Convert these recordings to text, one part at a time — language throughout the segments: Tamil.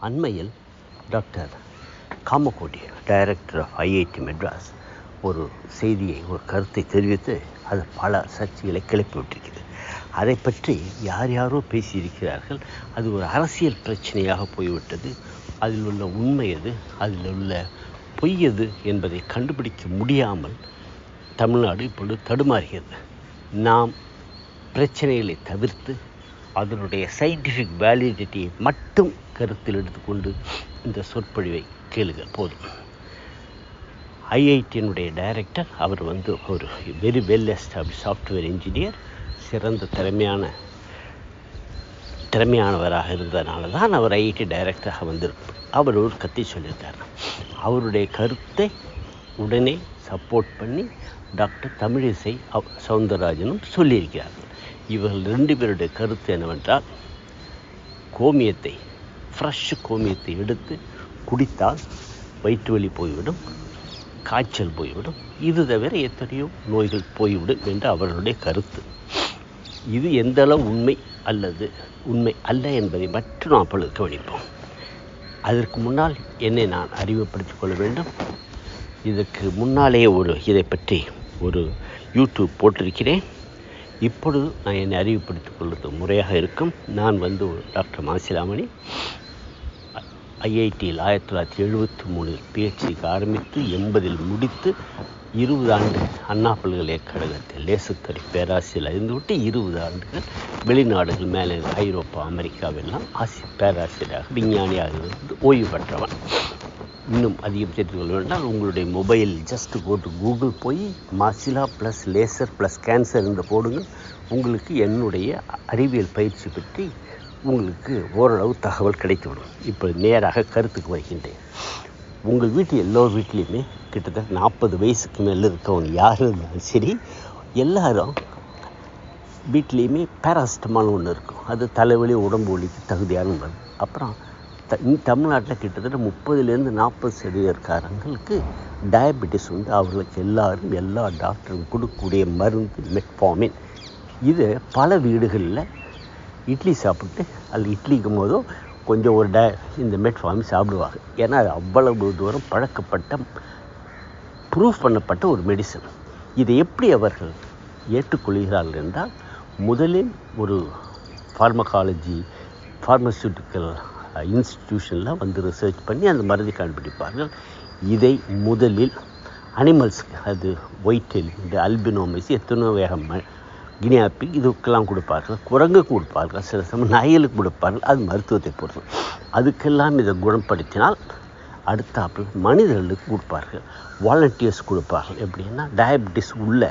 அண்மையில் doctor Kamakoti director of IIT Madras ஒரு செய்தியை ஒரு கருத்தை தெரிவித்து அது பல சர்ச்சைகளை கிளப்பிவிட்டிருக்கிறது அதை பற்றி யார் யாரோ பேசியிருக்கிறார்கள். அது ஒரு அரசியல் பிரச்சனையாக போய்விட்டது. அதில் உள்ள உண்மை எது? அதில் உள்ள பொய் எது என்பதை கண்டுபிடிக்க முடியாமல் தமிழ்நாடு இப்பொழுது தடுமாறுகிறது. நாம் பிரச்சனைகளை தவிர்த்து அதனுடைய சயின்டிஃபிக் வேலிடிட்டியை மட்டும் கருத்தில் எடுத்துக்கொண்டு இந்த சொற்பொழிவை கேளுங்கள். போதும். ஐஐடியினுடைய டைரக்டர் அவர் வந்து ஒரு very well establish software engineer சிறந்த திறமையான திறமையானவராக இருந்ததுனால தான் அவர் ஐஐடி டைரக்டராக வந்திருப்பார். அவர் ஒரு கத்தி சொல்லியிருக்கார். அவருடைய கருத்தை உடனே சப்போர்ட் பண்ணி டாக்டர் தமிழிசை சவுந்தரராஜனும் சொல்லியிருக்கிறார். இவர்கள் ரெண்டு பேருடைய கருத்து என்னவென்றால் கோமியத்தை ஃப்ரெஷ் கோமியத்தை எடுத்து குடித்தால் வயிற்று வலி போய்விடும் காய்ச்சல் போய்விடும். இது தவிர எத்தனையோ நோய்கள் போய்விடும் என்று அவர்களுடைய கருத்து. இது எந்த அளவு உண்மை அல்லது உண்மை அல்ல என்பதை மட்டும் நாம் அப்பொழுது கவனிப்போம். அதற்கு முன்னால் என்னை நான் அறிமுகப்படுத்திக் கொள்ள வேண்டும். இதற்கு முன்னாலே ஒரு இதை பற்றி ஒரு யூடியூப் போட்டிருக்கிறேன். இப்பொழுது நான் என்னை அறிவுப்படுத்திக் கொள்வது முறையாக இருக்கும். நான் வந்து ஒரு டாக்டர் மாசிலாமணி. ஐஐடியில் ஆயிரத்தி தொள்ளாயிரத்தி எழுபத்தி மூணில் பிஹெச்டிக்கு ஆரம்பித்து எண்பதில் முடித்து இருபது ஆண்டு அண்ணா பல்கலைக்கழகத்தில் லேசுத்துறை பேராசிரியர் இருந்துவிட்டு இருபது ஆண்டுகள் வெளிநாடுகள் மேலே ஐரோப்பா அமெரிக்காவெல்லாம் ஆசி பேராசிரியராக விஞ்ஞானியாக இருந்து ஓய்வு பெற்றவன். இன்னும் அதிகம் தெரிந்து கொள்ள வேண்டால் உங்களுடைய மொபைல் ஜஸ்ட் போட்டு கூகுள் போய் மாசிலா ப்ளஸ் லேசர் ப்ளஸ் கேன்சர் என்று போடுங்கள் உங்களுக்கு என்னுடைய அறிவியல் பயிற்சி பற்றி உங்களுக்கு ஓரளவு தகவல் கிடைத்துவிடும். இப்போ நேராக கருத்துக்கு வருகின்றேன். உங்கள் வீட்டு எல்லோர் வீட்லேயுமே கிட்டத்தட்ட நாற்பது வயசுக்கு மேலே இருக்கவங்க யார் இருந்தாலும் சரி எல்லாரும் வீட்லேயுமே பேராசிட்டமால் ஒன்று இருக்கும். அது தலைவலி உடம்பு வலிக்கு தகுதியான மருந்து அப்புறம் தமிழ்நாட்டில் கிட்டத்தட்ட முப்பதுலேருந்து நாற்பது சதவீதக்காரங்களுக்கு டயபெட்டிஸ் வந்து அவர்களுக்கு எல்லாரும் எல்லா டாக்டரும் கொடுக்கக்கூடிய மருந்து மெட்ஃபார்மின். இது பல வீடுகளில் இட்லி சாப்பிட்டு அதில் இட்லிக்கும் போதோ கொஞ்சம் ஒரு ட இந்த மெட்ஃபார்மின் சாப்பிடுவாங்க. ஏன்னா அது அவ்வளவு தூரம் பழக்கப்பட்ட ப்ரூஃப் பண்ணப்பட்ட ஒரு மெடிசன். இதை எப்படி அவர்கள் ஏற்றுக்கொள்கிறார்கள் என்றால் முதலில் ஒரு ஃபார்மகாலஜி ஃபார்மசூட்டிக்கல் இன்ஸ்டிடியூஷனில் வந்து ரிசர்ச் பண்ணி அந்த மருந்தை கண்டுபிடிப்பார்கள். இதை முதலில் அனிமல்ஸ்க்கு அது ஒயிட்டெல் இந்த அல்பினோமைஸ் எத்தனோ வேகம் கினியாப்பி இதுக்கெல்லாம் கொடுப்பார்கள். குரங்குக்கு கொடுப்பார்கள். சில சமயம் நாய்களுக்கு கொடுப்பார்கள். அது மருத்துவத்தை பொறுத்து. அதுக்கெல்லாம் இதை குணப்படுத்தினால் அடுத்தாப்பில் மனிதர்களுக்கு கொடுப்பார்கள். வாலண்டியர்ஸ் கொடுப்பார்கள். எப்படின்னா டயபெட்டிஸ் உள்ள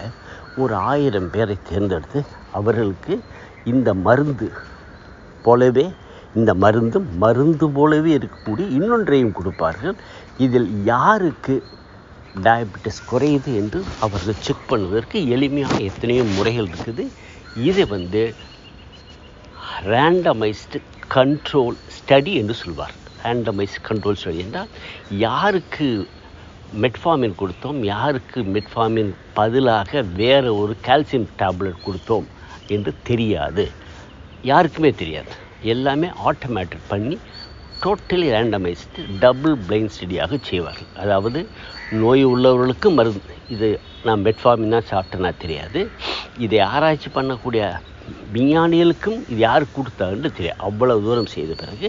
ஒரு ஆயிரம் பேரை தேர்ந்தெடுத்து அவர்களுக்கு இந்த மருந்து போலவே இந்த மருந்தும் மருந்து போலவே இருக்கக்கூடிய இன்னொன்றையும் கொடுப்பார்கள். இதில் யாருக்கு டயபெட்டிஸ் குறையுது என்று அவர்கள் செக் பண்ணுவதற்கு எளிமையான எத்தனையோ முறைகள் இருக்குது. இது வந்து ரேண்டமைஸ்டு கண்ட்ரோல் ஸ்டடி என்று சொல்வார் ரேண்டமைஸ்ட் கண்ட்ரோல் ஸ்டடி என்றால் யாருக்கு மெட்ஃபார்மின் கொடுத்தோம் யாருக்கு மெட்ஃபார்மின் பதிலாக வேறு ஒரு கால்சியம் டேப்லெட் கொடுத்தோம் என்று தெரியாது. யாருக்குமே தெரியாது. எல்லாமே ஆட்டோமேட்டிக் பண்ணி டோட்டலி ரேண்டமைஸ்டு டபுள் பிளைன் ஸ்டடியாக செய்வார்கள். அதாவது நோய் உள்ளவர்களுக்கு மருந்து. இது நான் மெட்ஃபார்மின் தான் சாப்பிட்டேன்னா தெரியாது. இதை ஆராய்ச்சி பண்ணக்கூடிய விஞ்ஞானிகளுக்கும் இது யார் கொடுத்தாங்கன்னு தெரியாது. அவ்வளவு தூரம் செய்த பிறகு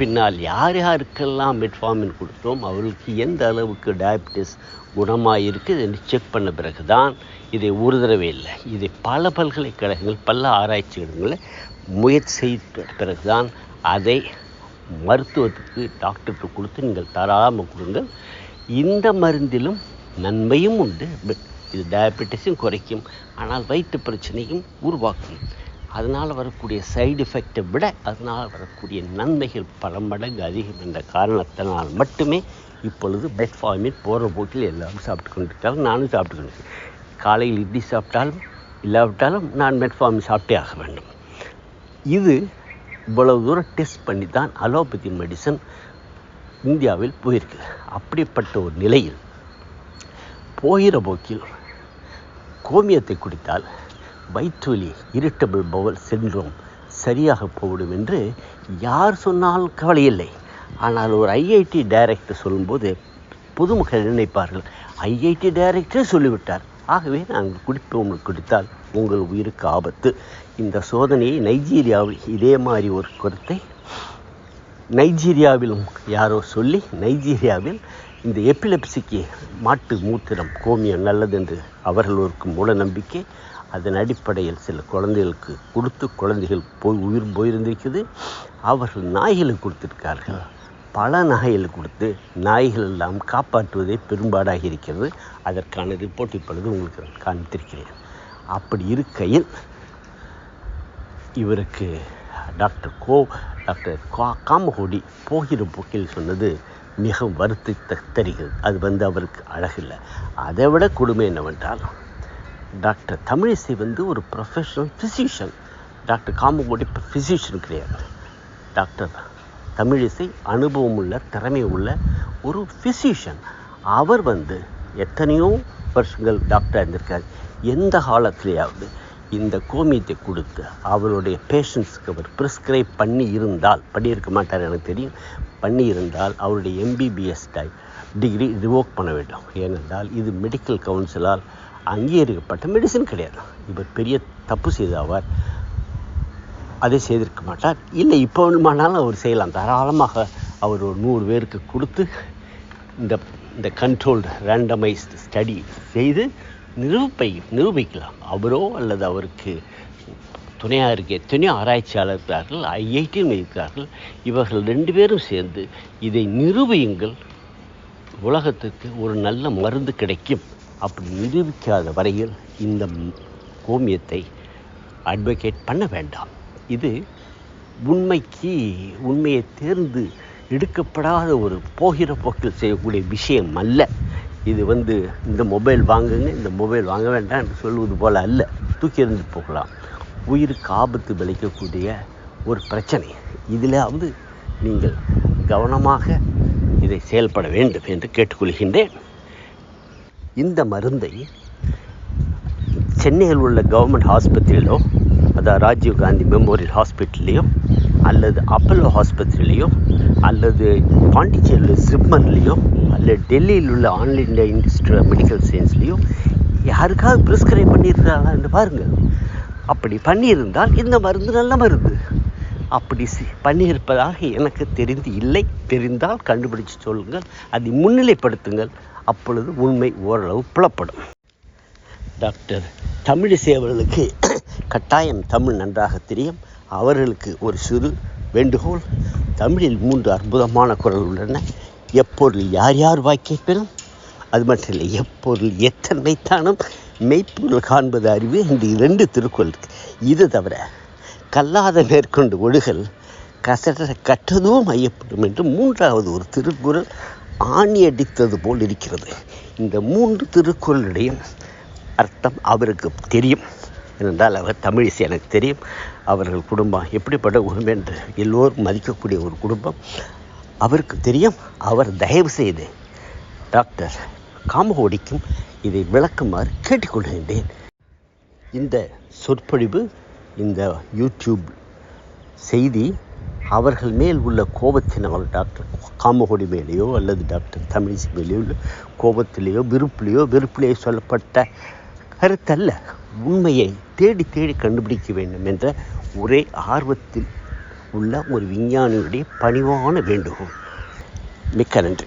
பின்னால் யார் யாருக்கெல்லாம் மெட்ஃபார்மின் கொடுத்தோம் அவர்களுக்கு எந்த அளவுக்கு டயபிட்டிஸ் குணமாக இருக்குது செக் பண்ண பிறகு தான் இதை ஒரு தடவை இல்லை. இதை பல பல்கலைக்கழகங்கள் பல ஆராய்ச்சிகளில் முயற்சி செய்த பிறகு தான் அதை மருத்துவத்துக்கு டாக்டருக்கு கொடுத்து நீங்கள் தராமல் கொடுங்கள். இந்த மருந்திலும் நன்மையும் உண்டு. இது டயபெட்டிஸும் குறைக்கும். ஆனால் வயிற்று பிரச்சனையும் உருவாக்கும். அதனால் வரக்கூடிய சைடு எஃபெக்டை விட அதனால் வரக்கூடிய நன்மைகள் பல மடங்கு அதிகம் என்ற காரணத்தினால் மட்டுமே இப்பொழுது மெட்ஃபார்மின் போகிற போட்டில் எல்லாரும் சாப்பிட்டு கொண்டிருக்காங்க நானும் சாப்பிட்டு கொண்டிருக்கேன் காலையில் இட்லி சாப்பிட்டாலும் இல்லாவிட்டாலும் நான் மெட்ஃபார்மின் சாப்பிட்டே ஆக வேண்டும். இது இவ்வளவு தூரம் டெஸ்ட் பண்ணி தான் அலோபதி மெடிசன் இந்தியாவில் போயிருக்கு அப்படிப்பட்ட ஒரு நிலையில் போகிற போக்கில் கோமியத்தை குடித்தால் வயிற்றுவலி இரிட்டபிள் பவல் சிண்ட்ரோம் சரியாக போய்விடும் என்று யார் சொன்னாலும் கவலை இல்லை. ஆனால் ஒரு ஐஐடி டைரக்டர் சொல்லும்போது பொதுமக்கள் நினைப்பார்கள் ஐஐடி டைரக்டரே சொல்லிவிட்டார். ஆகவே நாங்கள் குடிப்போம் குடித்தால் உங்கள் உயிருக்கு ஆபத்து. இந்த சோதனையை நைஜீரியாவில் இதே மாதிரி ஒரு கருத்தை நைஜீரியாவிலும் யாரோ சொல்லி நைஜீரியாவில் இந்த எப்பிலெப்சிக்கு மாட்டு மூத்திரம் கோமியம் நல்லது என்று அவர்கள் ஒரு மூட நம்பிக்கை. அதன் அடிப்படையில் சில குழந்தைகளுக்கு கொடுத்து குழந்தைகள் போய் உயிர் போயிருந்திருக்குது. அவர்கள் நாய்களுக்கு கொடுத்துருக்கார்கள். பல நாய்கள் கொடுத்து நாய்கள் எல்லாம் காப்பாற்றுவதே பெரும்பாடாக இருக்கிறது. அதற்கான ரிப்போர்ட் இப்பொழுது உங்களுக்கு நான் காண்பித்திருக்கிறேன். அப்படி இருக்கையில் இவருக்கு டாக்டர் கோ டாக்டர் கா காமகோடி போகிற போக்கில் சொன்னது மிகவும் வருத்தி தருகிறது. அது வந்து அவருக்கு அழகில்லை. அதை விட கொடுமை என்னவென்றால் டாக்டர் தமிழிசை வந்து ஒரு professional physician doctor Kamakoti physician கிடையாது. டாக்டர் தமிழிசை அனுபவம் உள்ள திறமை உள்ள ஒரு ஃபிசிஷியன் அவர் வந்து எத்தனையோ வருஷங்கள் டாக்டர் இருந்திருக்கார் எந்த காலத்திலேயாவது இந்த கோமியத்தை கொடுத்து அவருடைய பேஷண்ட்ஸ்க்கு அவர் ப்ரிஸ்கிரைப் பண்ணி இருந்தால் பண்ணியிருக்க மாட்டார் எனக்கு தெரியும். பண்ணி இருந்தால் அவருடைய எம்பிபிஎஸ் டை டிகிரி ரிவோக் பண்ண வேண்டும். ஏனென்றால் இது மெடிக்கல் கவுன்சிலால் அங்கீகரிக்கப்பட்ட மெடிசன் கிடையாது. இவர் பெரிய தப்பு செய்தவர். அதை செய்திருக்க மாட்டார். இல்லை இப்போ வேணுமானாலும் அவர் செய்யலாம். தாராளமாக அவர் ஒரு நூறு பேருக்கு கொடுத்து இந்த இந்த கண்ட்ரோல்டு ரேண்டமைஸ்டு ஸ்டடி செய்து நிரூபை நிரூபிக்கலாம். அவரோ அல்லது அவருக்கு துணையாக இருக்க எத்தனையோ ஆராய்ச்சியாளர் இருக்கிறார்கள் ஐஐடியும் இருக்கிறார்கள். இவர்கள் ரெண்டு பேரும் சேர்ந்து இதை நிரூபியுங்கள். உலகத்துக்கு ஒரு நல்ல மருந்து கிடைக்கும். அப்படி நிரூபிக்காத வரையில் இந்த கோமியத்தை அட்வொகேட் பண்ண வேண்டாம். இது உண்மைக்கு உண்மையை தேர்ந்து எடுக்கப்படாத ஒரு போகிற போக்கில் செய்யக்கூடிய விஷயம் அல்ல. இது வந்து இந்த மொபைல் வாங்குங்க இந்த மொபைல் வாங்க வேண்டாம் என்று சொல்வது போல் அல்ல. தூக்கி எறிந்து போகலாம். உயிருக்கு ஆபத்து விளைக்கக்கூடிய ஒரு பிரச்சனை. இதிலாவது நீங்கள் கவனமாக இதை செயல்பட வேண்டும் என்று கேட்டுக்கொள்கின்றேன். இந்த மருந்தை சென்னையில் உள்ள கவர்மெண்ட் ஆஸ்பத்திரியிலோ அதாவது ராஜீவ் காந்தி மெமோரியல் ஹாஸ்பிட்டல்லையோ அல்லது அப்பல்லோ ஆஸ்பத்திரியிலையோ அல்லது பாண்டிச்சேரியில் சிப்மர்லேயோ அல்லது டெல்லியில் உள்ள ஆன்லைன் இண்டியா இன்ஸ்டியூட் மெடிக்கல் சயின்ஸ்லேயோ யாருக்காவது ப்ரிஸ்கிரைப் பண்ணியிருக்கிறாங்களா என்று பாருங்கள் அப்படி பண்ணியிருந்தால் இந்த மருந்து நல்ல மருந்து. அப்படி பண்ணியிருப்பதாக எனக்கு தெரிந்து இல்லை. தெரிந்தால் கண்டுபிடிச்சு சொல்லுங்கள். அதை முன்னிலைப்படுத்துங்கள். அப்பொழுது உண்மை ஓரளவு புலப்படும். டாக்டர் தமிழிசை அவர்களுக்கு கட்டாயம் தமிழ் நன்றாக தெரியும். அவர்களுக்கு ஒரு சிறு வேண்டுகோள். தமிழில் மூன்று அற்புதமான குரல் உள்ளன. எப்பொருள் யார் யார் வாய் அது மட்டும் இல்லை எப்பொருள் எத்தனை மெய்ப்புகள் மெய்ப்பொருள் காண்பது அறிவு என்று இரண்டு திருக்குறள் இருக்கு. இது தவிர கல்லாத மேற்கொண்டு ஒழுகல் கசட கற்றதும் ஐயப்படும் என்று மூன்றாவது ஒரு திருக்குறள் ஆணி அடித்தது போல் இருக்கிறது. இந்த மூன்று திருக்குறளுடைய அர்த்தம் அவருக்கு தெரியும். ஏனென்றால் அவர் தமிழிசை எனக்கு தெரியும். அவர்கள் குடும்பம் எப்படிப்பட்ட குடும்பம் என்று எல்லோரும் மதிக்கக்கூடிய ஒரு குடும்பம். அவருக்கு தெரியும். அவர் தயவு செய்து டாக்டர் காமகோடிக்கும் இதை விளக்குமாறு கேட்டுக்கொள்கின்றேன். இந்த சொற்பொழிவு இந்த யூடியூப் செய்தி அவர்கள் மேல் உள்ள கோபத்தினால் டாக்டர் காமகோடி மேலேயோ அல்லது டாக்டர் தமிழிசை மேலேயோ உள்ள கோபத்திலேயோ விருப்பிலேயோ வெறுப்பிலேயோ சொல்லப்பட்ட கருத்தல்ல. உண்மையை தேடி தேடி கண்டுபிடிக்க வேண்டும் என்ற ஒரே ஆர்வத்தில் உள்ள ஒரு விஞ்ஞானியுடைய பணிவான வேண்டுகோள். மிக்க நன்றி.